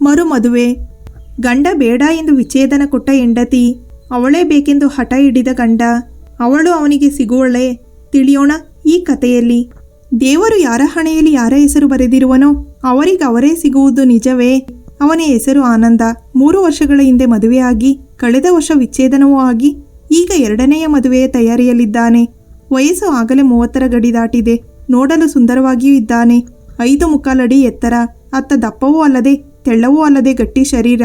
ಮರು ಮದುವೆ. ಗಂಡ ಬೇಡ ಎಂದು ವಿಚ್ಛೇದನ ಕೊಟ್ಟ ಹೆಂಡತಿ, ಅವಳೇ ಬೇಕೆಂದು ಹಠ ಹಿಡಿದ ಗಂಡ. ಅವಳು ಅವನಿಗೆ ಸಿಗುವಳೆ. ತಿಳಿಯೋಣ ಈ ಕಥೆಯಲ್ಲಿ. ದೇವರು ಯಾರ ಹಣೆಯಲ್ಲಿ ಯಾರ ಹೆಸರು ಬರೆದಿರುವನೋ ಅವರಿಗೆ ಅವರೇ ಸಿಗುವುದು ನಿಜವೇ. ಅವನ ಹೆಸರು ಆನಂದ. ಮೂರು ವರ್ಷಗಳ ಹಿಂದೆ ಮದುವೆಯಾಗಿ, ಕಳೆದ ವರ್ಷ ವಿಚ್ಛೇದನವೂ ಆಗಿ, ಈಗ ಎರಡನೆಯ ಮದುವೆಯ ತಯಾರಿಯಲ್ಲಿದ್ದಾನೆ. ವಯಸ್ಸು ಆಗಲೇ ಮೂವತ್ತರ ಗಡಿ ದಾಟಿದೆ. ನೋಡಲು ಸುಂದರವಾಗಿಯೂ ಇದ್ದಾನೆ. ಐದು ಮುಕ್ಕಾಲಡಿ ಎತ್ತರ. ಅತ್ತ ದಪ್ಪವೂ ಅಲ್ಲದೆ ತೆಳ್ಳವೂ ಅಲ್ಲದೆ ಗಟ್ಟಿ ಶರೀರ.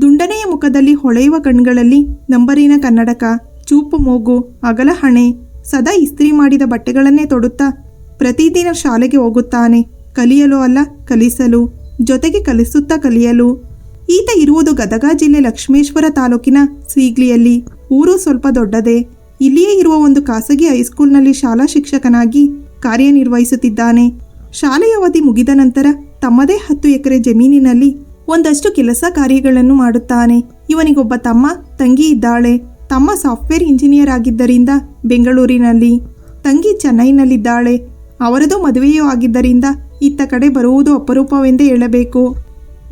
ದುಂಡನೆಯ ಮುಖದಲ್ಲಿ ಹೊಳೆಯುವ ಕಣ್ಗಳಲ್ಲಿ ನಂಬರಿನ ಕನ್ನಡಕ, ಚೂಪು ಮೂಗು ಅಗಲ ಹಣೆ ಸದಾ ಇಸ್ತ್ರಿ ಮಾಡಿದ ಬಟ್ಟೆಗಳನ್ನೇ ತೊಡುತ್ತಾ ಪ್ರತಿದಿನ ಶಾಲೆಗೆ ಹೋಗುತ್ತಾನೆ. ಕಲಿಯಲು ಅಲ್ಲ, ಕಲಿಸಲು, ಜೊತೆಗೆ ಕಲಿಸುತ್ತಾ ಕಲಿಯಲು. ಈತ ಇರುವುದು ಗದಗ ಜಿಲ್ಲೆ ಲಕ್ಷ್ಮೇಶ್ವರ ತಾಲೂಕಿನ ಸೀಗ್ಲಿಯಲ್ಲಿ. ಊರು ಸ್ವಲ್ಪ ದೊಡ್ಡದೇ. ಇಲ್ಲಿಯೇ ಇರುವ ಒಂದು ಖಾಸಗಿ ಹೈಸ್ಕೂಲ್ನಲ್ಲಿ ಶಾಲಾ ಶಿಕ್ಷಕನಾಗಿ ಕಾರ್ಯನಿರ್ವಹಿಸುತ್ತಿದ್ದಾನೆ. ಶಾಲೆಯ ಅವಧಿ ಮುಗಿದ ನಂತರ ತಮ್ಮದೇ ಹತ್ತು ಎಕರೆ ಜಮೀನಿನಲ್ಲಿ ಒಂದಷ್ಟು ಕೆಲಸ ಕಾರ್ಯಗಳನ್ನು ಮಾಡುತ್ತಾನೆ. ಇವನಿಗೊಬ್ಬ ತಮ್ಮ ತಂಗಿ ಇದ್ದಾಳೆ. ತಮ್ಮ ಸಾಫ್ಟ್ವೇರ್ ಇಂಜಿನಿಯರ್ ಆಗಿದ್ದರಿಂದ ಬೆಂಗಳೂರಿನಲ್ಲಿ. ತಂಗಿ ಚೆನ್ನೈನಲ್ಲಿದ್ದಾಳೆ. ಅವರದು ಮದುವೆಯೂ ಆಗಿದ್ದರಿಂದ ಇತ್ತ ಕಡೆ ಬರುವುದು ಅಪರೂಪವೆಂದೇ ಹೇಳಬೇಕು.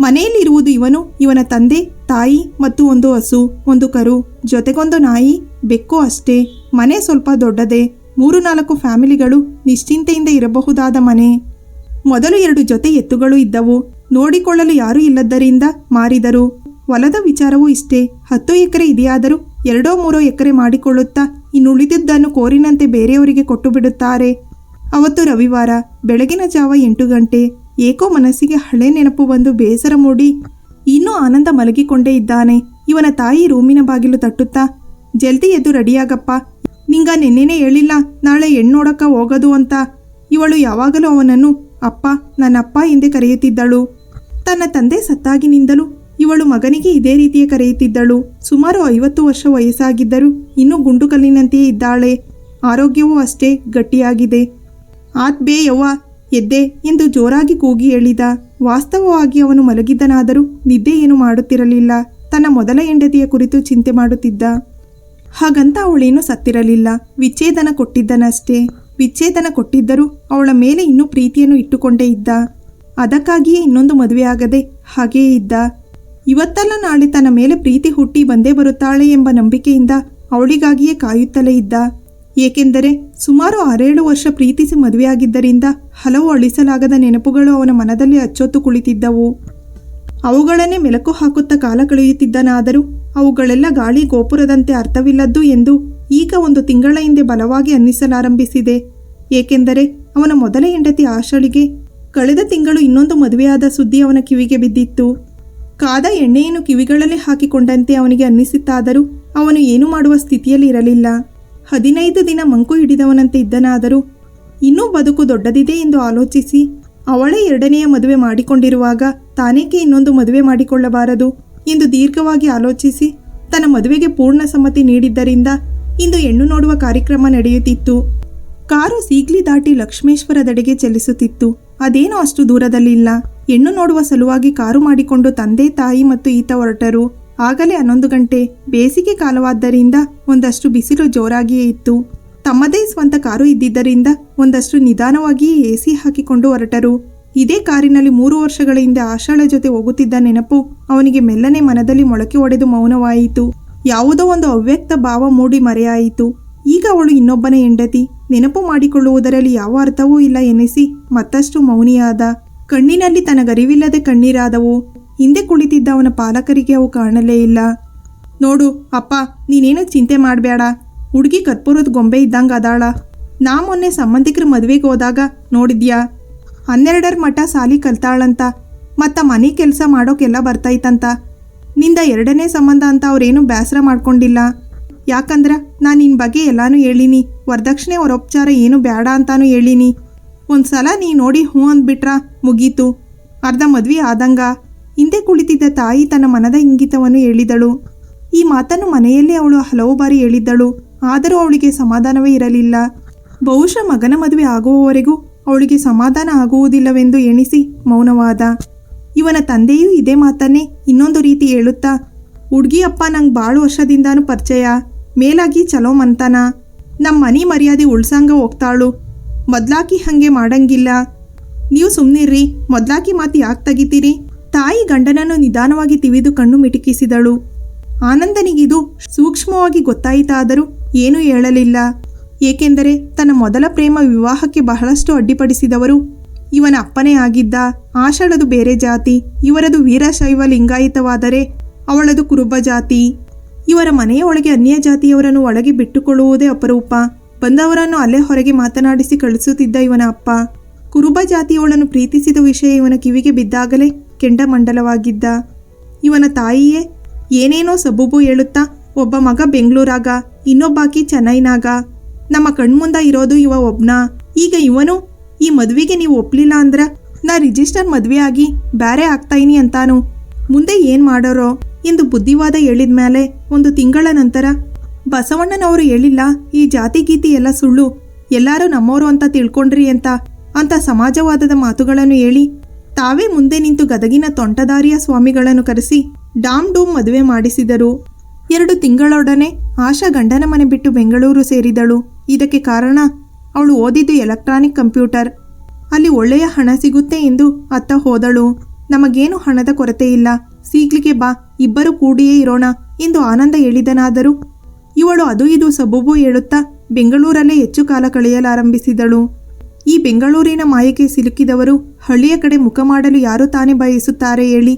ಮನೆಯಲ್ಲಿರುವುದು ಇವನು, ಇವನ ತಂದೆ, ತಾಯಿ ಮತ್ತು ಒಂದು ಹಸು, ಒಂದು ಕರು, ಜೊತೆಗೊಂದು ನಾಯಿ, ಬೆಕ್ಕು ಅಷ್ಟೇ. ಮನೆ ಸ್ವಲ್ಪ ದೊಡ್ಡದೇ. ಮೂರು ನಾಲ್ಕು ಫ್ಯಾಮಿಲಿಗಳು ನಿಶ್ಚಿಂತೆಯಿಂದ ಇರಬಹುದಾದ ಮನೆ. ಮೊದಲು ಎರಡು ಜೊತೆ ಎತ್ತುಗಳು ಇದ್ದವು. ನೋಡಿಕೊಳ್ಳಲು ಯಾರೂ ಇಲ್ಲದ್ದರಿಂದ ಮಾರಿದರು. ಹೊಲದ ವಿಚಾರವೂ ಇಷ್ಟೇ. ಹತ್ತು ಎಕರೆ ಇದೆಯಾದರೂ ಎರಡೋ ಮೂರೋ ಎಕರೆ ಮಾಡಿಕೊಳ್ಳುತ್ತಾ ಇನ್ನುಳಿದಿದ್ದನ್ನು ಕೋರಿನಂತೆ ಬೇರೆಯವರಿಗೆ ಕೊಟ್ಟು ಬಿಡುತ್ತಾರೆ ಅವತ್ತು ರವಿವಾರ, ಬೆಳಗಿನ ಜಾವ ಎಂಟು ಗಂಟೆ, ಏಕೋ ಮನಸ್ಸಿಗೆ ಹಳೆ ನೆನಪು ಬಂದು ಬೇಸರ ಮೂಡಿ ಇನ್ನೂ ಆನಂದ ಮಲಗಿಕೊಂಡೇ ಇದ್ದಾನೆ. ಇವನ ತಾಯಿ ರೂಮಿನ ಬಾಗಿಲು ತಟ್ಟುತ್ತಾ, ಜಲ್ದಿ ಎದ್ದು ರೆಡಿಯಾಗಪ್ಪ. ನಿಂಗ ನಿನ್ನೆನೇ ಹೇಳಿಲ್ಲ, ನಾಳೆ ಹೆಣ್ಣೋಡಕ್ಕ ಹೋಗೋದು ಅಂತ. ಇವಳು ಯಾವಾಗಲೂ ಅವನನ್ನು ಅಪ್ಪ, ನನ್ನಪ್ಪ ಎಂದೇ ಕರೆಯುತ್ತಿದ್ದಳು. ತನ್ನ ತಂದೆ ಸತ್ತಾಗಿನಿಂದಲೂ ಇವಳು ಮಗನಿಗೆ ಇದೇ ರೀತಿಯ ಕರೆಯುತ್ತಿದ್ದಳು. ಸುಮಾರು ಐವತ್ತು ವರ್ಷ ವಯಸ್ಸಾಗಿದ್ದರೂ ಇನ್ನೂ ಗುಂಡುಕಲ್ಲಿನಂತೆಯೇ ಇದ್ದಾಳೆ. ಆರೋಗ್ಯವೂ ಅಷ್ಟೇ ಗಟ್ಟಿಯಾಗಿದೆ. ಆತ್ ಯವ್ವ, ಎದ್ದೆ ಎಂದು ಜೋರಾಗಿ ಕೂಗಿ ಹೇಳಿದ. ವಾಸ್ತವವಾಗಿ ಅವನು ಮಲಗಿದ್ದನಾದರೂ ನಿದ್ದೆ ಏನು ಮಾಡುತ್ತಿರಲಿಲ್ಲ. ತನ್ನ ಮೊದಲ ಹೆಂಡತಿಯ ಕುರಿತು ಚಿಂತೆ ಮಾಡುತ್ತಿದ್ದ. ಹಾಗಂತ ಅವಳೇನು ಸತ್ತಿರಲಿಲ್ಲ. ವಿಚ್ಛೇದನ ಕೊಟ್ಟಿದ್ದನಷ್ಟೇ. ವಿಚ್ಛೇದನ ಕೊಟ್ಟಿದ್ದರೂ ಅವಳ ಮೇಲೆ ಇನ್ನೂ ಪ್ರೀತಿಯನ್ನು ಇಟ್ಟುಕೊಂಡೇ ಇದ್ದ. ಅದಕ್ಕಾಗಿಯೇ ಇನ್ನೊಂದು ಮದುವೆಯಾಗದೆ ಹಾಗೆಯೇ ಇದ್ದ. ಇವತ್ತಲ್ಲ ನಾಳೆ ತನ್ನ ಮೇಲೆ ಪ್ರೀತಿ ಹುಟ್ಟಿ ಬಂದೇ ಬರುತ್ತಾಳೆ ಎಂಬ ನಂಬಿಕೆಯಿಂದ ಅವಳಿಗಾಗಿಯೇ ಕಾಯುತ್ತಲೇ ಇದ್ದ. ಏಕೆಂದರೆ ಸುಮಾರು ಆರೇಳು ವರ್ಷ ಪ್ರೀತಿಸಿ ಮದುವೆಯಾಗಿದ್ದರಿಂದ ಹಲವು ಅಳಿಸಲಾಗದ ನೆನಪುಗಳು ಅವನ ಮನದಲ್ಲಿ ಅಚ್ಚೊತ್ತು ಕುಳಿತಿದ್ದವು. ಅವುಗಳನ್ನೇ ಮೆಲಕು ಹಾಕುತ್ತಾ ಕಾಲ ಕಳೆಯುತ್ತಿದ್ದನಾದರೂ ಅವುಗಳೆಲ್ಲ ಗಾಳಿ ಗೋಪುರದಂತೆ ಅರ್ಥವಿಲ್ಲದ್ದು ಎಂದು ಈಗ ಒಂದು ತಿಂಗಳ ಹಿಂದೆ ಬಲವಾಗಿ ಅನ್ನಿಸಲಾರಂಭಿಸಿದೆ. ಏಕೆಂದರೆ ಅವನ ಮೊದಲ ಹೆಂಡತಿ ಆಶಳಿಗೆ ಕಳೆದ ತಿಂಗಳು ಇನ್ನೊಂದು ಮದುವೆಯಾದ ಸುದ್ದಿ ಅವನ ಕಿವಿಗೆ ಬಿದ್ದಿತ್ತು. ಕಾದ ಎಣ್ಣೆಯನ್ನು ಕಿವಿಗಳಲ್ಲೇ ಹಾಕಿಕೊಂಡಂತೆ ಅವನಿಗೆ ಅನ್ನಿಸಿತ್ತಾದರೂ ಅವನು ಏನು ಮಾಡುವ ಸ್ಥಿತಿಯಲ್ಲಿ ಇರಲಿಲ್ಲ. ಹದಿನೈದು ದಿನ ಮಂಕು ಹಿಡಿದವನಂತೆ ಇದ್ದನಾದರೂ ಇನ್ನೂ ಬದುಕು ದೊಡ್ಡದಿದೆ ಎಂದು ಆಲೋಚಿಸಿ ಅವಳೇ ಎರಡನೆಯ ಮದುವೆ ಮಾಡಿಕೊಂಡಿರುವಾಗ ತಾನೇಕೆ ಇನ್ನೊಂದು ಮದುವೆ ಮಾಡಿಕೊಳ್ಳಬಾರದು ಎಂದು ದೀರ್ಘವಾಗಿ ಆಲೋಚಿಸಿ ತನ್ನ ಮದುವೆಗೆ ಪೂರ್ಣ ಸಮ್ಮತಿ ನೀಡಿದ್ದರಿಂದ ಇಂದು ಹೆಣ್ಣು ನೋಡುವ ಕಾರ್ಯಕ್ರಮ ನಡೆಯುತ್ತಿತ್ತು. ಕಾರು ಸೀಗ್ಲಿ ದಾಟಿ ಲಕ್ಷ್ಮೇಶ್ವರದೆಡೆಗೆ ಚಲಿಸುತ್ತಿತ್ತು. ಅದೇನೋ ಅಷ್ಟು ದೂರದಲ್ಲಿಲ್ಲ. ಹೆಣ್ಣು ನೋಡುವ ಸಲುವಾಗಿ ಕಾರು ಮಾಡಿಕೊಂಡು ತಂದೆ, ತಾಯಿ ಮತ್ತು ಈತ ಹೊರಟರು. ಆಗಲೇ ಹನ್ನೊಂದು ಗಂಟೆ. ಬೇಸಿಗೆ ಕಾಲವಾದ್ದರಿಂದ ಒಂದಷ್ಟು ಬಿಸಿಲು ಜೋರಾಗಿಯೇ ಇತ್ತು. ತಮ್ಮದೇ ಸ್ವಂತ ಕಾರು ಇದ್ದಿದ್ದರಿಂದ ಒಂದಷ್ಟು ನಿಧಾನವಾಗಿಯೇ ಎಸಿ ಹಾಕಿಕೊಂಡು ಹೊರಟರು. ಇದೇ ಕಾರಿನಲ್ಲಿ ಮೂರು ವರ್ಷಗಳ ಹಿಂದೆ ಆಶಾಳ ಜೊತೆ ಹೋಗುತ್ತಿದ್ದ ನೆನಪು ಅವನಿಗೆ ಮೆಲ್ಲನೆ ಮನದಲ್ಲಿ ಮೊಳಕೆ ಒಡೆದು ಮೌನವಾಯಿತು. ಯಾವುದೋ ಒಂದು ಅವ್ಯಕ್ತ ಭಾವ ಮೂಡಿ ಮರೆಯಾಯಿತು. ಈಗ ಅವಳು ಇನ್ನೊಬ್ಬನ ಹೆಂಡತಿ. ನೆನಪು ಮಾಡಿಕೊಳ್ಳುವುದರಲ್ಲಿ ಯಾವ ಅರ್ಥವೂ ಇಲ್ಲ ಎನಿಸಿ ಮತ್ತಷ್ಟು ಮೌನಿಯಾದ. ಕಣ್ಣಿನಲ್ಲಿ ತನಗರಿವಿಲ್ಲದೆ ಕಣ್ಣೀರಾದವು. ಹಿಂದೆ ಕುಳಿತಿದ್ದ ಅವನ ಪಾಲಕರಿಗೆ ಅವು ಕಾಣಲೇ ಇಲ್ಲ. ನೋಡು, ಅಪ್ಪ, ನೀನೇನು ಚಿಂತೆ ಮಾಡಬೇಡ. ಹುಡುಗಿ ಕರ್ಪೂರದ ಗೊಂಬೆ ಇದ್ದಂಗೆ ಅದಾಳ. ನಾ ಮೊನ್ನೆ ಸಂಬಂಧಿಕರ ಮದುವೆಗೆ ಹೋದಾಗ ನೋಡಿದ್ಯಾ? ಹನ್ನೆರಡರ ಮಠ ಸಾಲಿ ಕಲ್ತಾಳಂತ. ಮತ್ತ ಮನೆ ಕೆಲಸ ಮಾಡೋಕೆಲ್ಲ ಬರ್ತೈತಂತ ನಿಂದ ಎರಡನೇ ಸಂಬಂಧ ಅಂತ ಅವ್ರೇನು ಬೇಸರ ಮಾಡ್ಕೊಂಡಿಲ್ಲ. ಯಾಕಂದ್ರೆ ನಾನು ನಿನ್ನ ಬಗ್ಗೆ ಎಲ್ಲಾನು ಹೇಳಿನಿ. ವರದಕ್ಷಿಣೆ ಉಪಚಾರ ಏನು ಬೇಡ ಅಂತಾನು ಹೇಳಿನಿ. ಒಂದ್ಸಲ ನೀ ನೋಡಿ ಹ್ಞೂ ಅಂದ್ಬಿಟ್ರ, ಮುಗೀತು. ಅರ್ಧ ಮದ್ವೆ ಆದಂಗ. ಹಿಂದೆ ಕುಳಿತಿದ್ದ ತಾಯಿ ತನ್ನ ಮನದ ಇಂಗಿತವನ್ನು ಹೇಳಿದಳು. ಈ ಮಾತನ್ನು ಮನೆಯಲ್ಲೇ ಅವಳು ಹಲವು ಬಾರಿ ಹೇಳಿದ್ದಳು. ಆದರೂ ಅವಳಿಗೆ ಸಮಾಧಾನವೇ ಇರಲಿಲ್ಲ. ಬಹುಶಃ ಮಗನ ಮದುವೆ ಆಗುವವರೆಗೂ ಅವಳಿಗೆ ಸಮಾಧಾನ ಆಗುವುದಿಲ್ಲವೆಂದು ಎಣಿಸಿ ಮೌನವಾದ. ಇವನ ತಂದೆಯೂ ಇದೇ ಮಾತನ್ನೇ ಇನ್ನೊಂದು ರೀತಿ ಹೇಳುತ್ತಾ, ಹುಡ್ಗಿ ಅಪ್ಪ ನಂಗೆ ಭಾಳ ವರ್ಷದಿಂದಾನು ಪರಿಚಯ, ಮೇಲಾಗಿ ಚಲೋ ಮಂತಾನ ನಮ್ಮ ಮನೆ ಮರ್ಯಾದೆ ಉಳ್ಸಂಗ ಹೋಗ್ತಾಳು, ಮೊದ್ಲಾಕಿ ಹಂಗೆ ಮಾಡಂಗಿಲ್ಲ. ನೀವು ಸುಮ್ಮನಿರ್ರಿ ಮೊದ್ಲಾಕಿ ಮಾತು ಯಾಕೆ ತೆಗಿತೀರಿ? ತಾಯಿ ಗಂಡನನ್ನು ನಿಧಾನವಾಗಿ ತಿವಿದು ಕಣ್ಣು ಮಿಟುಕಿಸಿದಳು. ಆನಂದನಿಗಿದು ಸೂಕ್ಷ್ಮವಾಗಿ ಗೊತ್ತಾಯಿತಾದರೂ ಏನೂ ಹೇಳಲಿಲ್ಲ. ಏಕೆಂದರೆ ತನ್ನ ಮೊದಲ ಪ್ರೇಮ ವಿವಾಹಕ್ಕೆ ಬಹಳಷ್ಟು ಅಡ್ಡಿಪಡಿಸಿದವರು ಇವನ ಅಪ್ಪನೇ ಆಗಿದ್ದ ಆಷಾಢದು ಬೇರೆ ಜಾತಿ, ಇವರದು ವೀರಶೈವ ಲಿಂಗಾಯಿತವಾದರೆ ಅವಳದು ಕುರುಬ ಜಾತಿ. ಇವರ ಮನೆಯ ಒಳಗೆ ಅನ್ಯ ಜಾತಿಯವರನ್ನು ಒಳಗೆ ಬಿಟ್ಟುಕೊಳ್ಳುವುದೇ ಅಪರೂಪ. ಬಂದವರನ್ನು ಅಲ್ಲೇ ಹೊರಗೆ ಮಾತನಾಡಿಸಿ ಕಳಿಸುತ್ತಿದ್ದ ಇವನ ಅಪ್ಪ. ಕುರುಬ ಜಾತಿಯವಳನ್ನು ಪ್ರೀತಿಸಿದ ವಿಷಯ ಇವನ ಕಿವಿಗೆ ಬಿದ್ದಾಗಲೇ ಕೆಂಡಮಂಡಲವಾಗಿದ್ದ ಇವನ ತಾಯಿಯೇ, ಏನೇನೋ ಸಬೂಬು ಹೇಳುತ್ತಾ, ಒಬ್ಬ ಮಗ ಬೆಂಗಳೂರಾಗ, ಇನ್ನೊಬ್ಬಾಕಿ ಚೆನ್ನೈನಾಗ. ನಮ್ಮ ಕಣ್ಮುಂದ ಇರೋದು ಇವ ಒಬ್ನ. ಈಗ ಇವನು ಈ ಮದುವೆಗೆ ನೀವು ಒಪ್ಲಿಲ್ಲ ಅಂದ್ರ ನಾ ರಿಜಿಸ್ಟರ್ ಮದುವೆ ಆಗಿ ಬ್ಯಾರೆ ಆಗ್ತಾಯಿನಿ ಅಂತಾನು. ಮುಂದೆ ಏನ್ ಮಾಡೋರೋ? ಎಂದು ಬುದ್ಧಿವಾದ ಹೇಳಿದ ಮೇಲೆ ಒಂದು ತಿಂಗಳ ನಂತರ ಬಸವಣ್ಣನವರು ಹೇಳಿಲ್ಲ, ಈ ಜಾತಿ ಗೀತಿ ಎಲ್ಲ ಸುಳ್ಳು, ಎಲ್ಲರೂ ನಮ್ಮವರು ಅಂತ ತಿಳ್ಕೊಂಡ್ರಿ ಅಂತ ಅಂತ ಸಮಾಜವಾದದ ಮಾತುಗಳನ್ನು ಹೇಳಿ, ತಾವೇ ಮುಂದೆ ನಿಂತು ಗದಗಿನ ತೊಂಟದಾರಿಯ ಸ್ವಾಮಿಗಳನ್ನು ಕರೆಸಿ ಡಾಮ್ ಡೂಮ್ ಮದುವೆ ಮಾಡಿಸಿದರು. ಎರಡು ತಿಂಗಳೊಡನೆ ಆಶಾ ಗಂಡನ ಮನೆ ಬಿಟ್ಟು ಬೆಂಗಳೂರು ಸೇರಿದಳು. ಇದಕ್ಕೆ ಕಾರಣ ಅವಳು ಓದಿದ್ದು ಎಲೆಕ್ಟ್ರಾನಿಕ್ ಕಂಪ್ಯೂಟರ್. ಅಲ್ಲಿ ಒಳ್ಳೆಯ ಹಣ ಸಿಗುತ್ತೆ ಎಂದು ಅತ್ತ ಹೋದಳು. ನಮಗೇನು ಹಣದ ಕೊರತೆ ಇಲ್ಲ. ಸೀಗ್ಲಿಗೆ ಬಾ, ಇಬ್ಬರು ಕೂಡಿಯೇ ಇರೋಣ ಎಂದು ಆನಂದ ಹೇಳಿದನಾದರೂ. ಇವಳು ಅದು ಇದು ಸಬೂಬು ಹೇಳುತ್ತಾ ಬೆಂಗಳೂರಲ್ಲೇ ಹೆಚ್ಚು ಕಾಲ ಕಳೆಯಲಾರಂಭಿಸಿದಳು. ಈ ಬೆಂಗಳೂರಿನ ಮಾಯಕ್ಕೆ ಸಿಲುಕಿದವರು ಹಳ್ಳಿಯ ಕಡೆ ಮುಖ ಮಾಡಲು ಯಾರು ತಾನೇ ಬಯಸುತ್ತಾರೆ ಹೇಳಿ.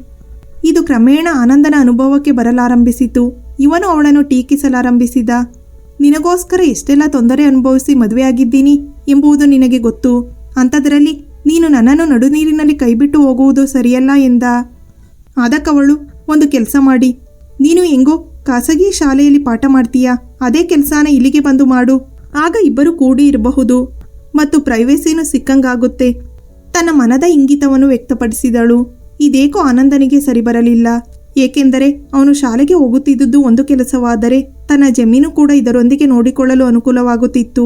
ಇದು ಕ್ರಮೇಣ ಆನಂದನ ಅನುಭವಕ್ಕೆ ಬರಲಾರಂಭಿಸಿತು. ಇವನು ಅವಳನ್ನು ಟೀಕಿಸಲಾರಂಭಿಸಿದ. ನಿನಗೋಸ್ಕರ ಎಷ್ಟೆಲ್ಲ ತೊಂದರೆ ಅನುಭವಿಸಿ ಮದುವೆಯಾಗಿದ್ದೀನಿ ಎಂಬುದು ನಿನಗೆ ಗೊತ್ತು. ಅಂಥದ್ರಲ್ಲಿ ನೀನು ನನ್ನನ್ನು ನಡುನೀರಿನಲ್ಲಿ ಕೈಬಿಟ್ಟು ಹೋಗುವುದು ಸರಿಯಲ್ಲ ಎಂದ. ಅದಕ್ಕವಳು ಒಂದು ಕೆಲಸ ಮಾಡಿ. ನೀನು ಹೆಂಗೋ ಖಾಸಗಿ ಶಾಲೆಯಲ್ಲಿ ಪಾಠ ಮಾಡ್ತೀಯಾ? ಅದೇ ಕೆಲಸನ ಇಲ್ಲಿಗೆ ಬಂದು ಮಾಡು. ಆಗ ಇಬ್ಬರು ಕೂಡಿ ಇರಬಹುದು. ಮತ್ತು ಪ್ರೈವೇಸಿನೂ ಸಿಕ್ಕಂಗಾಗುತ್ತೆ. ತನ್ನ ಮನದ ಇಂಗಿತವನ್ನು ವ್ಯಕ್ತಪಡಿಸಿದಳು. ಇದೇಕೋ ಆನಂದನಿಗೆ ಸರಿಬರಲಿಲ್ಲ. ಏಕೆಂದರೆ ಅವನು ಶಾಲೆಗೆ ಹೋಗುತ್ತಿದ್ದುದು ಒಂದು ಕೆಲಸವಾದರೆ ತನ್ನ ಜಮೀನು ಕೂಡ ಇದರೊಂದಿಗೆ ನೋಡಿಕೊಳ್ಳಲು ಅನುಕೂಲವಾಗುತ್ತಿತ್ತು.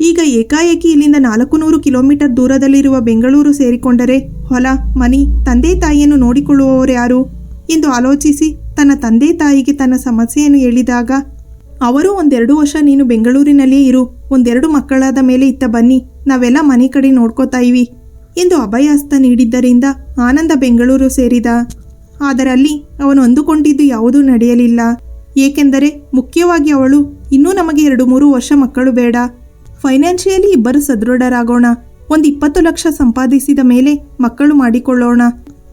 ಈಗ ಏಕಾಏಕಿ ಇಲ್ಲಿಂದ ನಾಲ್ಕು ನೂರು ಕಿಲೋಮೀಟರ್ ದೂರದಲ್ಲಿರುವ ಬೆಂಗಳೂರು ಸೇರಿಕೊಂಡರೆ, ಹೊಲ, ಮನಿ, ತಂದೆ ತಾಯಿಯನ್ನು ನೋಡಿಕೊಳ್ಳುವವರು ಯಾರು? ಎಂದು ಆಲೋಚಿಸಿ ತನ್ನ ತಂದೆ ತಾಯಿಗೆ ತನ್ನ ಸಮಸ್ಯೆಯನ್ನು ಹೇಳಿದಾಗ, ಅವರು ಒಂದೆರಡು ವರ್ಷ ನೀನು ಬೆಂಗಳೂರಿನಲ್ಲಿಯೇ ಇರು, ಒಂದೆರಡು ಮಕ್ಕಳಾದ ಮೇಲೆ ಇತ್ತ ಬನ್ನಿ, ನಾವೆಲ್ಲ ಮನೆ ಕಡೆ ನೋಡ್ಕೋತಾ ಇವಿ ಎಂದು ಅಭಯಾಸ್ತ ನೀಡಿದ್ದರಿಂದ ಆನಂದ ಬೆಂಗಳೂರು ಸೇರಿದ. ಅದರಲ್ಲಿ ಅವನು ಅಂದುಕೊಂಡಿದ್ದು ಯಾವುದೂ ನಡೆಯಲಿಲ್ಲ. ಏಕೆಂದರೆ ಮುಖ್ಯವಾಗಿ ಅವಳು ಇನ್ನೂ ನಮಗೆ ಎರಡು ಮೂರು ವರ್ಷ ಮಕ್ಕಳು ಬೇಡ. ಫೈನಾನ್ಷಿಯಲಿ ಇಬ್ಬರು ಸದೃಢರಾಗೋಣ. ಒಂದು ಇಪ್ಪತ್ತು ಲಕ್ಷ ಸಂಪಾದಿಸಿದ ಮೇಲೆ ಮಕ್ಕಳು ಮಾಡಿಕೊಳ್ಳೋಣ.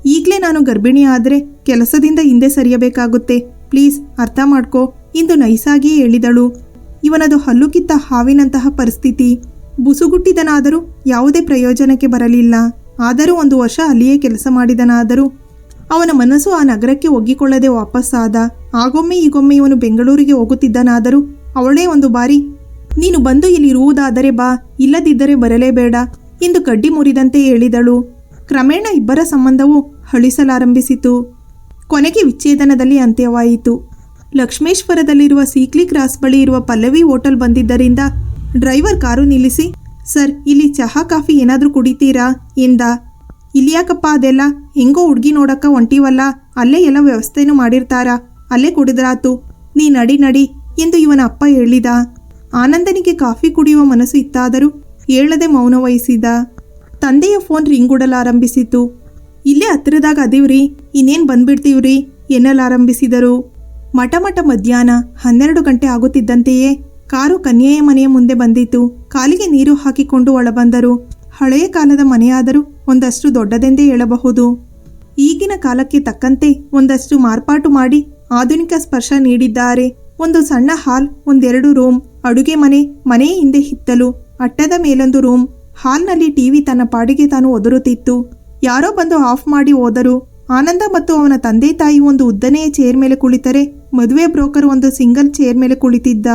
ಈಗಲೇ ನಾನು ಗರ್ಭಿಣಿ ಆದರೆ ಕೆಲಸದಿಂದ ಹಿಂದೆ ಸರಿಯಬೇಕಾಗುತ್ತೆ. ಪ್ಲೀಸ್ ಅರ್ಥ ಮಾಡ್ಕೋ. ಇಂದು ನೈಸಾಗಿಯೇ ಹೇಳಿದಳು ಇವನದು ಹಲ್ಲು ಕಿತ್ತ ಹಾವಿನಂತಹ ಪರಿಸ್ಥಿತಿ. ಬುಸುಗುಟ್ಟಿದನಾದರೂ ಯಾವುದೇ ಪ್ರಯೋಜನಕ್ಕೆ ಬರಲಿಲ್ಲ. ಆದರೂ ಒಂದು ವರ್ಷ ಅಲ್ಲಿಯೇ ಕೆಲಸ ಮಾಡಿದನಾದರೂ ಅವನ ಮನಸ್ಸು ಆ ನಗರಕ್ಕೆ ಒಗ್ಗಿಕೊಳ್ಳದೆ ವಾಪಸ್ಸಾದ ಆಗೊಮ್ಮೆ ಈಗೊಮ್ಮೆ ಇವನು ಬೆಂಗಳೂರಿಗೆ ಹೋಗುತ್ತಿದ್ದನಾದರೂ ಅವಳೇ ಒಂದು ಬಾರಿ, ನೀನು ಬಂದು ಇಲ್ಲಿ ಇರುವುದಾದರೆ ಬಾ, ಇಲ್ಲದಿದ್ದರೆ ಬರಲೇಬೇಡ ಎಂದು ಕಡ್ಡಿ ಮುರಿದಂತೆ ಹೇಳಿದಳು. ಕ್ರಮೇಣ ಇಬ್ಬರ ಸಂಬಂಧವು ಹಳಿಸಲಾರಂಭಿಸಿತು. ಕೊನೆಗೆ ವಿಚ್ಛೇದನದಲ್ಲಿ ಅಂತ್ಯವಾಯಿತು. ಲಕ್ಷ್ಮೇಶ್ವರದಲ್ಲಿರುವ ಸೀಕ್ಲಿ ಕ್ರಾಸ್ ಬಳಿ ಇರುವ ಪಲ್ಲವಿ ಹೋಟೆಲ್ ಬಂದಿದ್ದರಿಂದ ಡ್ರೈವರ್ ಕಾರು ನಿಲ್ಲಿಸಿ, ಸರ್, ಇಲ್ಲಿ ಚಹಾ, ಕಾಫಿ ಏನಾದರೂ ಕುಡಿತೀರಾ? ಎಂದ. ಇಲ್ಯಾಕಪ್ಪ ಅದೆಲ್ಲ ಹೆಂಗೋ ಹುಡ್ಗಿ ನೋಡಕ್ಕ ಹೊಂಟಿವಲ್ಲ ಅಲ್ಲೇ ಎಲ್ಲ ವ್ಯವಸ್ಥೆನೂ ಮಾಡಿರ್ತಾರ, ಅಲ್ಲೇ ಕುಡಿದ್ರಾತು. ನೀ ನಡಿ ನಡಿ ಎಂದು ಇವನ ಅಪ್ಪ ಹೇಳಿದ. ಆನಂದನಿಗೆ ಕಾಫಿ ಕುಡಿಯುವ ಮನಸ್ಸು ಇತ್ತಾದರೂ ಹೇಳದೆ ಮೌನ ವಹಿಸಿದ. ತಂದೆಯ ಫೋನ್ ರಿಂಗುಡಲಾರಂಭಿಸಿತು. ಇಲ್ಲೇ ಹತ್ತಿರದಾಗ ಅದೀವ್ರಿ, ಇನ್ನೇನು ಬಂದ್ಬಿಡ್ತೀವ್ರಿ ಎನ್ನಲಾರಂಭಿಸಿದರು. ಮಠ ಮಠ ಮಧ್ಯಾಹ್ನ ಹನ್ನೆರಡು ಗಂಟೆ ಆಗುತ್ತಿದ್ದಂತೆಯೇ ಕಾರು ಕನ್ಯೆಯ ಮನೆಯ ಮುಂದೆ ಬಂದಿತು. ಕಾಲಿಗೆ ನೀರು ಹಾಕಿಕೊಂಡು ಒಳಬಂದರು. ಹಳೆಯ ಕಾಲದ ಮನೆಯಾದರೂ ಒಂದಷ್ಟು ದೊಡ್ಡದೆಂದೇ ಹೇಳಬಹುದು. ಈಗಿನ ಕಾಲಕ್ಕೆ ತಕ್ಕಂತೆ ಒಂದಷ್ಟು ಮಾರ್ಪಾಟು ಮಾಡಿ ಆಧುನಿಕ ಸ್ಪರ್ಶ ನೀಡಿದ್ದಾರೆ. ಒಂದು ಸಣ್ಣ ಹಾಲ್, ಒಂದೆರಡು ರೂಮ್, ಅಡುಗೆ ಮನೆ, ಮನೆಯ ಹಿಂದೆ ಹಿತ್ತಲು, ಅಟ್ಟದ ಮೇಲೊಂದು ರೂಮ್. ಹಾಲ್ನಲ್ಲಿ ಟಿವಿ ತನ್ನ ಪಾಡಿಗೆ ತಾನು ಒದರುತ್ತಿತ್ತು. ಯಾರೋ ಬಂದು ಆಫ್ ಮಾಡಿ ಹೋದರು. ಆನಂದ ಮತ್ತು ಅವನ ತಂದೆ ತಾಯಿ ಒಂದು ಉದ್ದನೆಯ ಚೇರ್ ಮೇಲೆ ಕುಳಿತರೆ, ಮದುವೆ ಬ್ರೋಕರ್ ಒಂದು ಸಿಂಗಲ್ ಚೇರ್ ಮೇಲೆ ಕುಳಿತಿದ್ದ.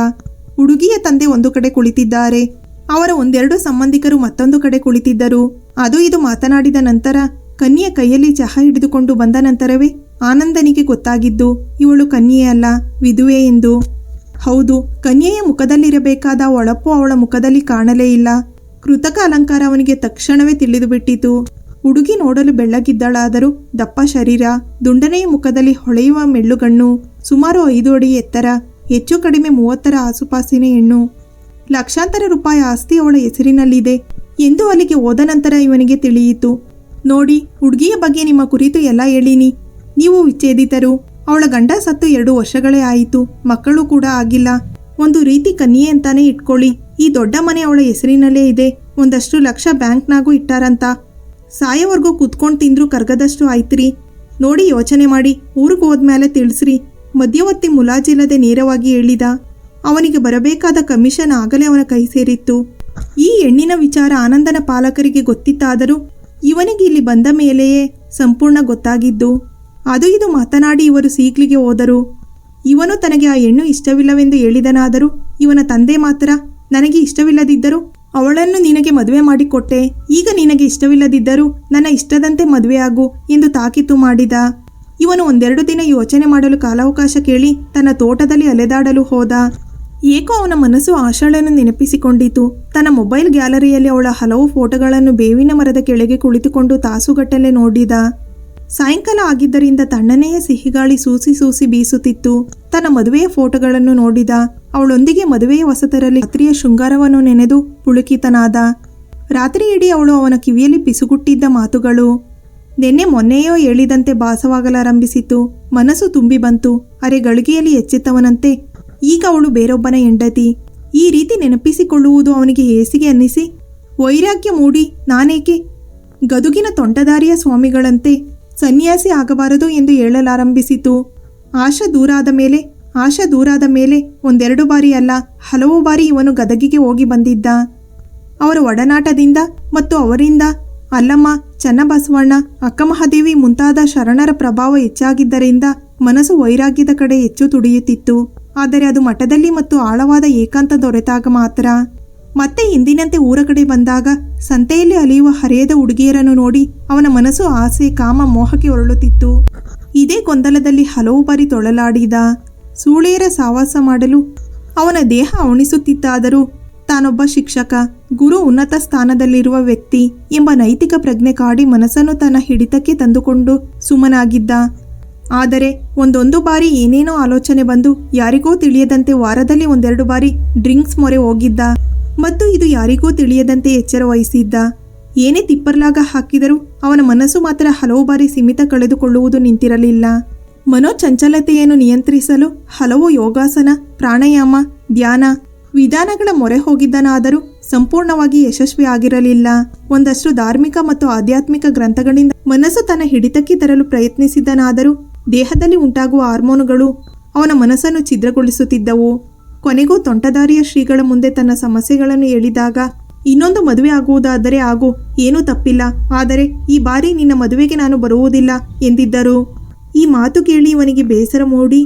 ಹುಡುಗಿಯ ತಂದೆ ಒಂದು ಕಡೆ ಕುಳಿತಿದ್ದಾರೆ. ಅವರ ಒಂದೆರಡು ಸಂಬಂಧಿಕರು ಮತ್ತೊಂದು ಕಡೆ ಕುಳಿತಿದ್ದರು. ಅದು ಇದು ಮಾತನಾಡಿದ ನಂತರ ಕನ್ಯೆಯ ಕೈಯಲ್ಲಿ ಚಹಾ ಹಿಡಿದುಕೊಂಡು ಬಂದ ನಂತರವೇ ಆನಂದನಿಗೆ ಗೊತ್ತಾಗಿದ್ದು, ಇವಳು ಕನ್ಯೆಯಲ್ಲ ವಿಧುವೆ ಎಂದು. ಹೌದು, ಕನ್ಯೆಯ ಮುಖದಲ್ಲಿರಬೇಕಾದ ಒಳಪು ಅವಳ ಮುಖದಲ್ಲಿ ಕಾಣಲೇ ಇಲ್ಲ. ಕೃತಕ ಅಲಂಕಾರ ಅವನಿಗೆ ತಕ್ಷಣವೇ ತಿಳಿದುಬಿಟ್ಟಿತು. ಹುಡುಗಿ ನೋಡಲು ಬೆಳ್ಳಗಿದ್ದಳಾದರೂ ದಪ್ಪ ಶರೀರ, ದುಂಡನೆಯ ಮುಖದಲ್ಲಿ ಹೊಳೆಯುವ ಮೆಳ್ಳುಗಣ್ಣು ಸುಮಾರು ಐದು ಅಡಿ ಎತ್ತರ, ಹೆಚ್ಚು ಕಡಿಮೆ ಮೂವತ್ತರ ಆಸುಪಾಸಿನ ಹೆಣ್ಣು. ಲಕ್ಷಾಂತರ ರೂಪಾಯಿ ಆಸ್ತಿ ಅವಳ ಹೆಸರಿನಲ್ಲಿದೆ. ಎಂದು ಅಲ್ಲಿಗೆ ಹೋದ ನಂತರ ಇವನಿಗೆ ತಿಳಿಯಿತು. ನೋಡಿ, ಹುಡುಗಿಯ ಬಗ್ಗೆ ನಿಮ್ಮ ಕುರಿತು ಎಲ್ಲ ಹೇಳಿನಿ. ನೀವು ವಿಚ್ಛೇದಿತರು. ಅವಳ ಗಂಡ ಸತ್ತು ಎರಡು ವರ್ಷಗಳೇ ಆಯಿತು. ಮಕ್ಕಳು ಕೂಡ ಆಗಿಲ್ಲ. ಒಂದು ರೀತಿ ಕನ್ಯೆ ಅಂತಾನೆ ಇಟ್ಕೊಳ್ಳಿ. ಈ ದೊಡ್ಡ ಮನೆ ಅವಳ ಹೆಸರಿನಲ್ಲೇ ಇದೆ. ಒಂದಷ್ಟು ಲಕ್ಷ ಬ್ಯಾಂಕ್ನಾಗೂ ಇಟ್ಟಾರಂತ. ಸಾಯೋವರೆಗೂ ಕುತ್ಕೊಂಡು ತಿಂದ್ರು ಕರ್ಗದಷ್ಟು ಆಯ್ತ್ರಿ. ನೋಡಿ, ಯೋಚನೆ ಮಾಡಿ. ಊರಿಗೆ ಹೋದ್ಮೇಲೆ ತಿಳಿಸ್ರಿ. ಮಧ್ಯವರ್ತಿ ಮುಲಾಜಿಲ್ಲದೆ ನೇರವಾಗಿ ಹೇಳಿದ. ಅವನಿಗೆ ಬರಬೇಕಾದ ಕಮಿಷನ್ ಆಗಲೇ ಅವನ ಕೈ ಸೇರಿತ್ತು. ಈ ಹೆಣ್ಣಿನ ವಿಚಾರ ಆನಂದನ ಪಾಲಕರಿಗೆ ಗೊತ್ತಿತ್ತಾದರೂ ಇವನಿಗೆ ಇಲ್ಲಿ ಬಂದ ಮೇಲೆಯೇ ಸಂಪೂರ್ಣ ಗೊತ್ತಾಗಿದ್ದು, ಅದು ಇದು ಮಾತನಾಡಿ ಇವರು ಸೀಕ್ಲಿಗೆ ಹೋದರು. ಇವನು ತನಗೆ ಆ ಹೆಣ್ಣು ಇಷ್ಟವಿಲ್ಲವೆಂದು ಹೇಳಿದನಾದರೂ ಇವನ ತಂದೆ ಮಾತ್ರ ನನಗೆ ಇಷ್ಟವಿಲ್ಲದಿದ್ದರೂ ಅವಳನ್ನು ನಿನಗೆ ಮದುವೆ ಮಾಡಿಕೊಟ್ಟೆ. ಈಗ ನಿನಗೆ ಇಷ್ಟವಿಲ್ಲದಿದ್ದರೂ ನನ್ನ ಇಷ್ಟದಂತೆ ಮದುವೆಯಾಗು ಎಂದು ತಾಕೀತು ಮಾಡಿದ. ಇವನು ಒಂದೆರಡು ದಿನ ಯೋಚನೆ ಮಾಡಲು ಕಾಲಾವಕಾಶ ಕೇಳಿ ತನ್ನ ತೋಟದಲ್ಲಿ ಅಲೆದಾಡಲು ಹೋದ. ಏಕೋ ಅವನ ಮನಸ್ಸು ಆಶಾಳನ್ನು ನೆನಪಿಸಿಕೊಂಡಿತು. ತನ್ನ ಮೊಬೈಲ್ ಗ್ಯಾಲರಿಯಲ್ಲಿ ಅವಳ ಹಲವು ಫೋಟೋಗಳನ್ನು ಬೇವಿನ ಮರದ ಕೆಳಗೆ ಕುಳಿತುಕೊಂಡು ತಾಸುಗಟ್ಟಲೆ ನೋಡಿದ. ಸಾಯಂಕಾಲ ಆಗಿದ್ದರಿಂದ ತಣ್ಣನೆಯ ಸಿಹಿಗಾಳಿ ಸೂಸಿ ಸೂಸಿ ಬೀಸುತ್ತಿತ್ತು. ತನ್ನ ಮದುವೆಯ ಫೋಟೋಗಳನ್ನು ನೋಡಿದ. ಅವಳೊಂದಿಗೆ ಮದುವೆಯ ವಸತರಲ್ಲಿ ರಾತ್ರಿಯ ಶೃಂಗಾರವನ್ನು ನೆನೆದು ಪುಳುಕಿತನಾದ. ರಾತ್ರಿ ಇಡೀ ಅವಳು ಅವನ ಕಿವಿಯಲ್ಲಿ ಪಿಸುಗುಟ್ಟಿದ್ದ ಮಾತುಗಳು. ನಿನ್ನೆ ಮೊನ್ನೆಯೋ ಹೇಳಿದಂತೆ ಭಾಸವಾಗಲಾರಂಭಿಸಿತು. ಮನಸ್ಸು ತುಂಬಿ ಬಂತು. ಅರೆ ಗಳಿಗೆಯಲ್ಲಿ ಎಚ್ಚೆತ್ತವನಂತೆ ಈಗ ಅವಳು ಬೇರೊಬ್ಬನ ಹೆಂಡತಿ. ಈ ರೀತಿ ನೆನಪಿಸಿಕೊಳ್ಳುವುದು ಅವನಿಗೆ ಹೇಸಿಗೆ ಅನ್ನಿಸಿ, ವೈರಾಗ್ಯ ಮೂಡಿ ನಾನೇಕೆ? ಗದುಗಿನ ತೊಂಟದಾರಿಯ ಸ್ವಾಮಿಗಳಂತೆ ಸನ್ಯಾಸಿ ಆಗಬಾರದು ಎಂದು ಹೇಳಲಾರಂಭಿಸಿತು. ಆಶಾ ದೂರಾದ ಮೇಲೆ, ಆಶಾ ದೂರಾದ ಮೇಲೆ ಒಂದೆರಡು ಬಾರಿ ಅಲ್ಲ, ಹಲವು ಬಾರಿ ಇವನು ಗದಗಿಗೆ ಹೋಗಿ ಬಂದಿದ್ದ. ಅವರ ಒಡನಾಟದಿಂದ ಮತ್ತು ಅವರಿಂದ ಅಲ್ಲಮ್ಮ, ಚನ್ನಬಸವಣ್ಣ, ಅಕ್ಕಮಹಾದೇವಿ ಮುಂತಾದ ಶರಣರ ಪ್ರಭಾವ ಹೆಚ್ಚಾಗಿದ್ದರಿಂದ ಮನಸ್ಸು ವೈರಾಗ್ಯದ ಕಡೆ ಹೆಚ್ಚು ತುಡಿಯುತ್ತಿತ್ತು. ಆದರೆ ಅದು ಮಠದಲ್ಲಿ ಮತ್ತು ಆಳವಾದ ಏಕಾಂತ ದೊರೆತಾಗ ಮಾತ್ರ. ಮತ್ತೆ ಹಿಂದಿನಂತೆ ಊರ ಕಡೆ ಬಂದಾಗ ಸಂತೆಯಲ್ಲಿ ಅಲಿಯುವ ಹರೆಯದ ಹುಡುಗಿಯರನ್ನು ನೋಡಿ ಅವನ ಮನಸ್ಸು ಆಸೆ, ಕಾಮ, ಮೋಹಕ್ಕೆ ಹೊರಳುತ್ತಿತ್ತು. ಇದೇ ಗೊಂದಲದಲ್ಲಿ ಹಲವು ಬಾರಿ ತೊಳಲಾಡಿದ ಸೂಳೆಯರ ಸಾವಾಸ ಮಾಡಲು ಅವನ ದೇಹ ಅವಣಿಸುತ್ತಿತ್ತಾದರೂ ತಾನೊಬ್ಬ ಶಿಕ್ಷಕ, ಗುರು ಉನ್ನತ ಸ್ಥಾನದಲ್ಲಿರುವ ವ್ಯಕ್ತಿ ಎಂಬ ನೈತಿಕ ಪ್ರಜ್ಞೆ ಕಾಡಿ ಮನಸ್ಸನ್ನು ತನ್ನ ಹಿಡಿತಕ್ಕೆ ತಂದುಕೊಂಡು ಸುಮ್ಮನಾಗಿದ್ದ ಆದರೆ ಒಂದೊಂದು ಬಾರಿ ಏನೇನೋ ಆಲೋಚನೆ ಬಂದು ಯಾರಿಗೂ ತಿಳಿಯದಂತೆ ವಾರದಲ್ಲಿ ಒಂದೆರಡು ಬಾರಿ ಡ್ರಿಂಕ್ಸ್ ಮೊರೆ ಹೋಗಿದ್ದ. ಮತ್ತು ಇದು ಯಾರಿಗೂ ತಿಳಿಯದಂತೆ ಎಚ್ಚರ ವಹಿಸಿದ್ದ. ಏನೇ ತಿಪ್ಪರ್ಲಾಗ ಹಾಕಿದರೂ ಅವನ ಮನಸ್ಸು ಮಾತ್ರ ಹಲವು ಬಾರಿ ಸೀಮಿತ ಕಳೆದುಕೊಳ್ಳುವುದು ನಿಂತಿರಲಿಲ್ಲ. ಮನೋಚಂಚಲತೆಯನ್ನು ನಿಯಂತ್ರಿಸಲು ಹಲವು ಯೋಗಾಸನ, ಪ್ರಾಣಾಯಾಮ, ಧ್ಯಾನ, ವಿಧಾನಗಳ ಮೊರೆ ಹೋಗಿದ್ದನಾದರೂ ಸಂಪೂರ್ಣವಾಗಿ ಯಶಸ್ವಿ ಆಗಿರಲಿಲ್ಲ. ಒಂದಷ್ಟು ಧಾರ್ಮಿಕ ಮತ್ತು ಆಧ್ಯಾತ್ಮಿಕ ಗ್ರಂಥಗಳಿಂದ ಮನಸ್ಸು ತನ್ನ ಹಿಡಿತಕ್ಕೆ ತರಲು ಪ್ರಯತ್ನಿಸಿದ್ದನಾದರೂ ದೇಹದಲ್ಲಿ ಉಂಟಾಗುವ ಹಾರ್ಮೋನುಗಳು ಅವನ ಮನಸ್ಸನ್ನು ಛಿದ್ರಗೊಳಿಸುತ್ತಿದ್ದವು. ಕೊನೆಗೂ ತೊಂಟದಾರಿಯ ಶ್ರೀಗಳ ಮುಂದೆ ತನ್ನ ಸಮಸ್ಯೆಗಳನ್ನು ಹೇಳಿದಾಗ, ಇನ್ನೊಂದು ಮದುವೆ ಆಗುವುದಾದರೆ ಆಗು, ಏನೂ ತಪ್ಪಿಲ್ಲ. ಆದರೆ ಈ ಬಾರಿ ನಿನ್ನ ಮದುವೆಗೆ ನಾನು ಬರುವುದಿಲ್ಲ ಎಂದಿದ್ದರು. ಈ ಮಾತು ಕೇಳಿ ಇವನಿಗೆ ಬೇಸರ ಮೂಡಿ,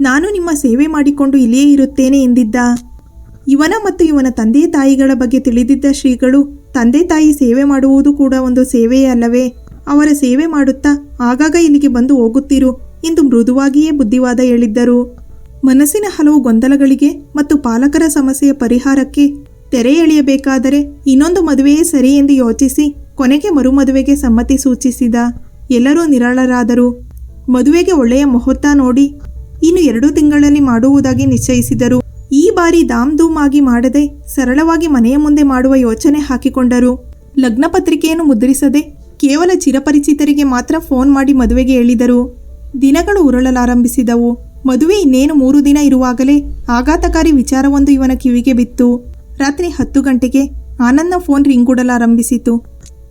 ನಾನು ನಿಮ್ಮ ಸೇವೆ ಮಾಡಿಕೊಂಡು ಇಲ್ಲಿಯೇ ಇರುತ್ತೇನೆ ಎಂದಿದ್ದ. ಇವನ ಮತ್ತು ಇವನ ತಂದೆ ತಾಯಿಗಳ ಬಗ್ಗೆ ತಿಳಿದಿದ್ದ ಶ್ರೀಗಳು, ತಂದೆ ತಾಯಿ ಸೇವೆ ಮಾಡುವುದು ಕೂಡ ಒಂದು ಸೇವೆಯೇ ಅಲ್ಲವೇ? ಅವರ ಸೇವೆ ಮಾಡುತ್ತಾ ಆಗಾಗ ಇಲ್ಲಿಗೆ ಬಂದು ಹೋಗುತ್ತಿರು ಎಂದು ಮೃದುವಾಗಿಯೇ ಬುದ್ಧಿವಾದ ಹೇಳಿದ್ದರು. ಮನಸ್ಸಿನ ಹಲವು ಗೊಂದಲಗಳಿಗೆ ಮತ್ತು ಪಾಲಕರ ಸಮಸ್ಯೆಯ ಪರಿಹಾರಕ್ಕೆ ತೆರೆ ಎಳೆಯಬೇಕಾದರೆ ಇನ್ನೊಂದು ಮದುವೆಯೇ ಸರಿ ಎಂದು ಯೋಚಿಸಿ ಕೊನೆಗೆ ಮರುಮದುವೆಗೆ ಸಮ್ಮತಿ ಸೂಚಿಸಿದ ಎಲ್ಲರೂ ನಿರಾಳರಾದರು. ಮದುವೆಗೆ ಒಳ್ಳೆಯ ಮುಹೂರ್ತ ನೋಡಿ ಇನ್ನು ಎರಡು ತಿಂಗಳಲ್ಲಿ ಮಾಡುವುದಾಗಿ ನಿಶ್ಚಯಿಸಿದರು. ಈ ಬಾರಿ ಧಾಮ್ ಧೂಮ್ ಆಗಿ ಮಾಡದೆ ಸರಳವಾಗಿ ಮನೆಯ ಮುಂದೆ ಮಾಡುವ ಯೋಚನೆ ಹಾಕಿಕೊಂಡರು. ಲಗ್ನ ಪತ್ರಿಕೆಯನ್ನು ಮುದ್ರಿಸದೆ ಕೇವಲ ಚಿರಪರಿಚಿತರಿಗೆ ಮಾತ್ರ ಫೋನ್ ಮಾಡಿ ಮದುವೆಗೆ ಹೇಳಿದರು. ದಿನಗಳು ಉರುಳಲಾರಂಭಿಸಿದವು. ಮದುವೆ ಇನ್ನೇನು ಮೂರು ದಿನ ಇರುವಾಗಲೇ ಆಘಾತಕಾರಿ ವಿಚಾರವೊಂದು ಇವನ ಕಿವಿಗೆ ಬಿತ್ತು. ರಾತ್ರಿ ಹತ್ತು ಗಂಟೆಗೆ ಆನಂದ್ನ ಫೋನ್ ರಿಂಗೂಡಲಾರಂಭಿಸಿತು.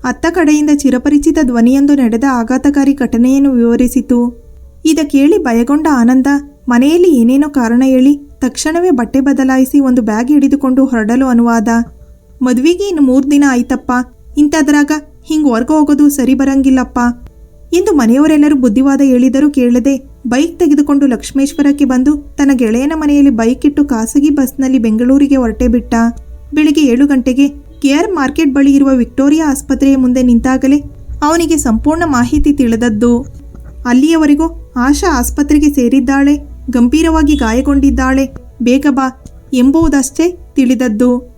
ಅತ್ತ ಕಡೆಯಿಂದ ಚಿರಪರಿಚಿತ ಧ್ವನಿಯೊಂದು ನಡೆದ ಆಘಾತಕಾರಿ ಘಟನೆಯನ್ನು ವಿವರಿಸಿತು. ಇದ ಕೇಳಿ ಭಯಗೊಂಡ ಆನಂದ ಮನೆಯಲ್ಲಿ ಏನೇನೋ ಕಾರಣ ಹೇಳಿ ತಕ್ಷಣವೇ ಬಟ್ಟೆ ಬದಲಾಯಿಸಿ ಒಂದು ಬ್ಯಾಗ್ ಹಿಡಿದುಕೊಂಡು ಹೊರಡಲು ಅನುವಾದ. ಮದುವೆಗೆ ಇನ್ನು ಮೂರು ದಿನ ಆಯ್ತಪ್ಪ. ಇಂಥದ್ರಾಗ ಹಿಂಗ್ ವರ್ಗ ಹೋಗೋದು ಸರಿ ಬರಂಗಿಲ್ಲಪ್ಪ. ಎಂದು ಮನೆಯವರೆಲ್ಲರೂ ಬುದ್ಧಿವಾದ ಹೇಳಿದರೂ ಕೇಳದೆ ಬೈಕ್ ತೆಗೆದುಕೊಂಡು ಲಕ್ಷ್ಮೇಶ್ವರಕ್ಕೆ ಬಂದು ತನ್ನ ಗೆಳೆಯನ ಮನೆಯಲ್ಲಿ ಬೈಕ್ ಇಟ್ಟು ಖಾಸಗಿ ಬಸ್ನಲ್ಲಿ ಬೆಂಗಳೂರಿಗೆ ಹೊರಟೆ ಬಿಟ್ಟ. ಬೆಳಿಗ್ಗೆ ಏಳು ಗಂಟೆಗೆ ಕೆಆರ್ ಮಾರ್ಕೆಟ್ ಬಳಿ ಇರುವ ವಿಕ್ಟೋರಿಯಾ ಆಸ್ಪತ್ರೆಯ ಮುಂದೆ ನಿಂತಾಗಲೇ ಅವನಿಗೆ ಸಂಪೂರ್ಣ ಮಾಹಿತಿ ತಿಳಿದದ್ದು. ಅಲ್ಲಿಯವರೆಗೂ ಆಶಾ ಆಸ್ಪತ್ರೆಗೆ ಸೇರಿದ್ದಾಳೆ, ಗಂಭೀರವಾಗಿ ಗಾಯಗೊಂಡಿದ್ದಾಳೆ. ಬೇಗ ಬಾ ಎಂಬುದಷ್ಟೇ ತಿಳಿದದ್ದು.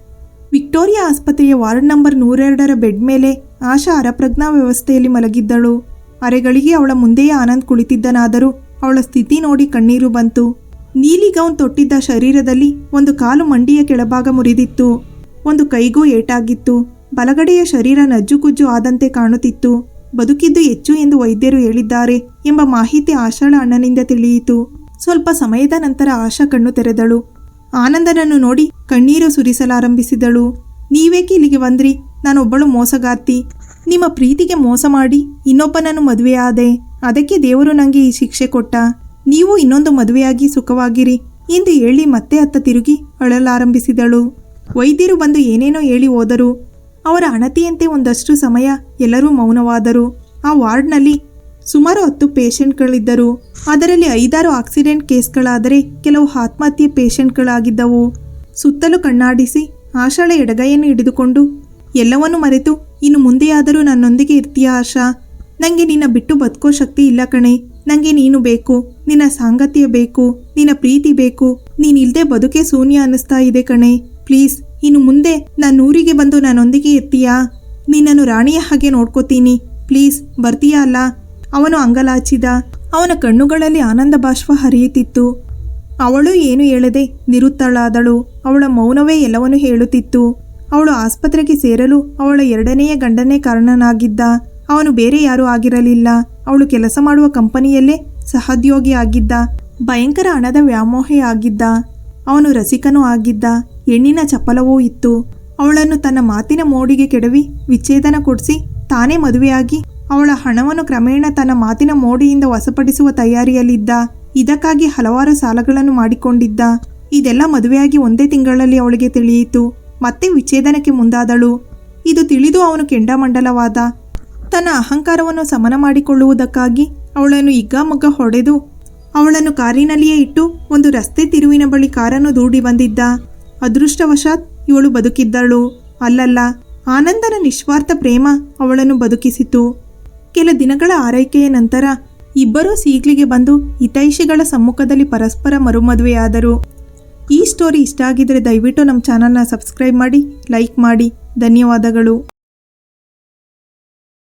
ವಿಕ್ಟೋರಿಯಾ ಆಸ್ಪತ್ರೆಯ ವಾರ್ಡ್ ನಂಬರ್ ನೂರೆರಡರ ಬೆಡ್ ಮೇಲೆ ಆಶಾ ಅರಪ್ರಜ್ಞಾ ವ್ಯವಸ್ಥೆಯಲ್ಲಿ ಮಲಗಿದ್ದಳು. ಅರೆಗಳಿಗೆ ಅವಳ ಮುಂದೆಯೇ ಆನಂದ್ ಕುಳಿತಿದ್ದನಾದರೂ ಅವಳ ಸ್ಥಿತಿ ನೋಡಿ ಕಣ್ಣೀರು ಬಂತು. ನೀಲಿ ಗೌನ್ ತೊಟ್ಟಿದ್ದ ಶರೀರದಲ್ಲಿ ಒಂದು ಕಾಲು ಮಂಡಿಯ ಕೆಳಭಾಗ ಮುರಿದಿತ್ತು. ಒಂದು ಕೈಗೂ ಏಟಾಗಿತ್ತು. ಬಲಗಡೆಯ ಶರೀರ ನಜ್ಜುಗುಜ್ಜು ಆದಂತೆ ಕಾಣುತ್ತಿತ್ತು. ಬದುಕಿದ್ದು ಹೆಚ್ಚು ಎಂದು ವೈದ್ಯರು ಹೇಳಿದ್ದಾರೆ ಎಂಬ ಮಾಹಿತಿ ಆಶಾಳ ಅಣ್ಣನಿಂದ ತಿಳಿಯಿತು. ಸ್ವಲ್ಪ ಸಮಯದ ನಂತರ ಆಶಾ ಕಣ್ಣು ತೆರೆದಳು. ಆನಂದನನ್ನು ನೋಡಿ ಕಣ್ಣೀರು ಸುರಿಸಲಾರಂಭಿಸಿದಳು. ನೀವೇಕೆ ಇಲ್ಲಿಗೆ ಬಂದ್ರಿ? ನಾನೊಬ್ಬಳು ಮೋಸಗಾತಿ ನಿಮ್ಮ ಪ್ರೀತಿಗೆ ಮೋಸ ಮಾಡಿ ಇನ್ನೊಬ್ಬನನ್ನು ಮದುವೆಯಾದೆ. ಅದಕ್ಕೆ ದೇವರು ನನಗೆ ಈ ಶಿಕ್ಷೆ ಕೊಟ್ಟ. ನೀವು ಇನ್ನೊಂದು ಮದುವೆಯಾಗಿ ಸುಖವಾಗಿರಿ. ಎಂದು ಹೇಳಿ ಮತ್ತೆ ಅತ್ತ ತಿರುಗಿ ಅಳಲಾರಂಭಿಸಿದಳು. ವೈದ್ಯರು ಬಂದು ಏನೇನೋ ಹೇಳಿ ಹೋದರು. ಅವರ ಅಣತಿಯಂತೆ ಒಂದಷ್ಟು ಸಮಯ ಎಲ್ಲರೂ ಮೌನವಾದರು. ಆ ವಾರ್ಡ್ನಲ್ಲಿ ಸುಮಾರು ಹತ್ತು ಪೇಷಂಟ್ಗಳಿದ್ದರು. ಅದರಲ್ಲಿ ಐದಾರು ಆಕ್ಸಿಡೆಂಟ್ ಕೇಸ್ಗಳಾದರೆ ಕೆಲವು ಆತ್ಮಹತ್ಯೆ ಪೇಷಂಟ್ಗಳಾಗಿದ್ದವು. ಸುತ್ತಲೂ ಕಣ್ಣಾಡಿಸಿ ಆಶಾಳ ಎಡಗೈಯನ್ನು ಹಿಡಿದುಕೊಂಡು, ಎಲ್ಲವನ್ನೂ ಮರೆತು ಇನ್ನು ಮುಂದೆಯಾದರೂ ನನ್ನೊಂದಿಗೆ ಇರ್ತೀಯ ಆಶಾ? ನನಗೆ ನಿನ್ನ ಬಿಟ್ಟು ಬದುಕೋ ಶಕ್ತಿ ಇಲ್ಲ ಕಣೆ. ನನಗೆ ನೀನು ಬೇಕು, ನಿನ್ನ ಸಾಂಗತ್ಯ ಬೇಕು, ನಿನ್ನ ಪ್ರೀತಿ ಬೇಕು. ನೀನಿಲ್ಲದೆ ಬದುಕೆ ಶೂನ್ಯ ಅನ್ನಿಸ್ತಾ ಇದೆ ಕಣೆ. ಪ್ಲೀಸ್, ಇನ್ನು ಮುಂದೆ ನಾನು ಊರಿಗೆ ಬಂದು ನನ್ನೊಂದಿಗೆ ಇರ್ತೀಯಾ? ನಿನ್ನನ್ನು ರಾಣಿಯ ಹಾಗೆ ನೋಡ್ಕೋತೀನಿ. ಪ್ಲೀಸ್, ಬರ್ತೀಯಾ ಅಲ್ಲ? ಅವನು ಅಂಗಲಾಚಿದ. ಅವನ ಕಣ್ಣುಗಳಲ್ಲಿ ಆನಂದ ಬಾಷ್ಪ ಹರಿಯುತ್ತಿತ್ತು. ಅವಳು ಏನು ಹೇಳದೆ ನಿರುತ್ತಳಾದಳು. ಅವಳ ಮೌನವೇ ಎಲ್ಲವನ್ನೂ ಹೇಳುತ್ತಿತ್ತು. ಅವಳು ಆಸ್ಪತ್ರೆಗೆ ಸೇರಲು ಅವಳ ಎರಡನೆಯ ಗಂಡನೇ ಕಾರಣನಾಗಿದ್ದ. ಅವನು ಬೇರೆ ಯಾರೂ ಆಗಿರಲಿಲ್ಲ. ಅವಳು ಕೆಲಸ ಮಾಡುವ ಕಂಪನಿಯಲ್ಲೇ ಸಹೋದ್ಯೋಗಿ ಆಗಿದ್ದ. ಭಯಂಕರ ಹಣದ ವ್ಯಾಮೋಹೆ ಆಗಿದ್ದ. ಅವನು ರಸಿಕನೂ ಆಗಿದ್ದ. ಹೆಣ್ಣಿನ ಚಪಲವೂ ಇತ್ತು. ಅವಳನ್ನು ತನ್ನ ಮಾತಿನ ಮೋಡಿಗೆ ಕೆಡವಿ ವಿಚ್ಛೇದನ ಕೊಡಿಸಿ ತಾನೇ ಮದುವೆಯಾಗಿ ಅವಳ ಹಣವನ್ನು ಕ್ರಮೇಣ ತನ್ನ ಮಾತಿನ ಮೋಡಿಯಿಂದ ವಶಪಡಿಸುವ ತಯಾರಿಯಲ್ಲಿದ್ದ, ಇದಕ್ಕಾಗಿ ಹಲವಾರು ಸಾಲಗಳನ್ನು ಮಾಡಿಕೊಂಡಿದ್ದ, ಇದೆಲ್ಲ ಮದುವೆಯಾಗಿ ಒಂದೇ ತಿಂಗಳಲ್ಲಿ ಅವಳಿಗೆ ತಿಳಿಯಿತು, ಮತ್ತೆ ವಿಚ್ಛೇದನಕ್ಕೆ ಮುಂದಾದಳು. ಇದು ತಿಳಿದು ಅವನು ಕೆಂಡಮಂಡಲವಾದ ತನ್ನ ಅಹಂಕಾರವನ್ನು ಸಮನ ಮಾಡಿಕೊಳ್ಳುವುದಕ್ಕಾಗಿ ಅವಳನ್ನು ಇಗ್ಗಾಮಗ್ಗ ಹೊಡೆದು ಅವಳನ್ನು ಕಾರಿನಲ್ಲಿಯೇ ಇಟ್ಟು ಒಂದು ರಸ್ತೆ ತಿರುವಿನ ಬಳಿ ಕಾರನ್ನು ದೂಡಿ ಬಂದಿದ್ದ. ಅದೃಷ್ಟವಶಾತ್ ಇವಳು ಬದುಕಿದ್ದಳು. ಅಲ್ಲಲ್ಲ, ಆನಂದನ ನಿಸ್ವಾರ್ಥ ಪ್ರೇಮ ಅವಳನ್ನು ಬದುಕಿಸಿತು. ಕೆಲ ದಿನಗಳ ಆರೈಕೆಯ ನಂತರ ಇಬ್ಬರೂ ಸೀಗ್ಲಿಗೆ ಬಂದು ಹಿತೈಷಿಗಳ ಸಮ್ಮುಖದಲ್ಲಿ ಪರಸ್ಪರ ಮರುಮದುವೆಯಾದರು. ಈ ಸ್ಟೋರಿ ಇಷ್ಟ ಆಗಿದ್ರೆ ದಯವಿಟ್ಟು ನಮ್ಮ ಚಾನಲ್ನ ಸಬ್ಸ್ಕ್ರೈಬ್ ಮಾಡಿ, ಲೈಕ್ ಮಾಡಿ. ಧನ್ಯವಾದಗಳು.